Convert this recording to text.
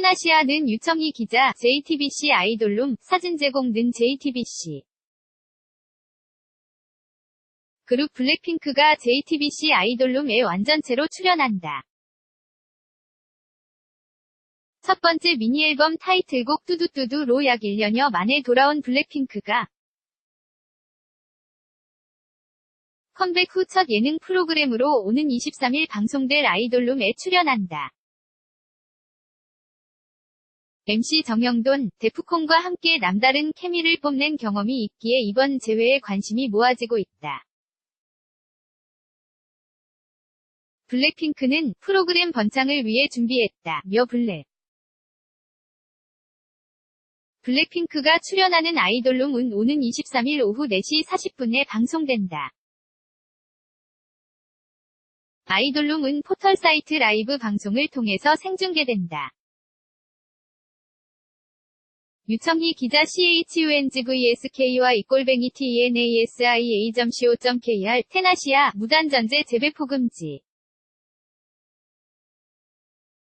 테나시아 는 유청희 기자, JTBC 아이돌룸, 사진 제공 등 JTBC. 그룹 블랙핑크가 JTBC 아이돌룸에 완전체로 출연한다. 첫 번째 미니앨범 타이틀곡 뚜두뚜두로 약 1년여 만에 돌아온 블랙핑크가 컴백 후 첫 예능 프로그램으로 오는 23일 방송될 아이돌룸에 출연한다. MC 정영돈, 데프콘과 함께 남다른 케미를 뽐낸 경험이 있기에 이번 재회에 관심이 모아지고 있다. 블랙핑크는 프로그램 번창을 위해 준비했다. 며 블랙. 블랙핑크가 출연하는 아이돌룸은 오는 23일 오후 4시 40분에 방송된다. 아이돌룸은 포털 사이트 라이브 방송을 통해서 생중계된다. 유청희 기자 CHUNGVSK와 이꼴뱅이 TNASIA.co.kr 테나시아 무단전제 재배 포금지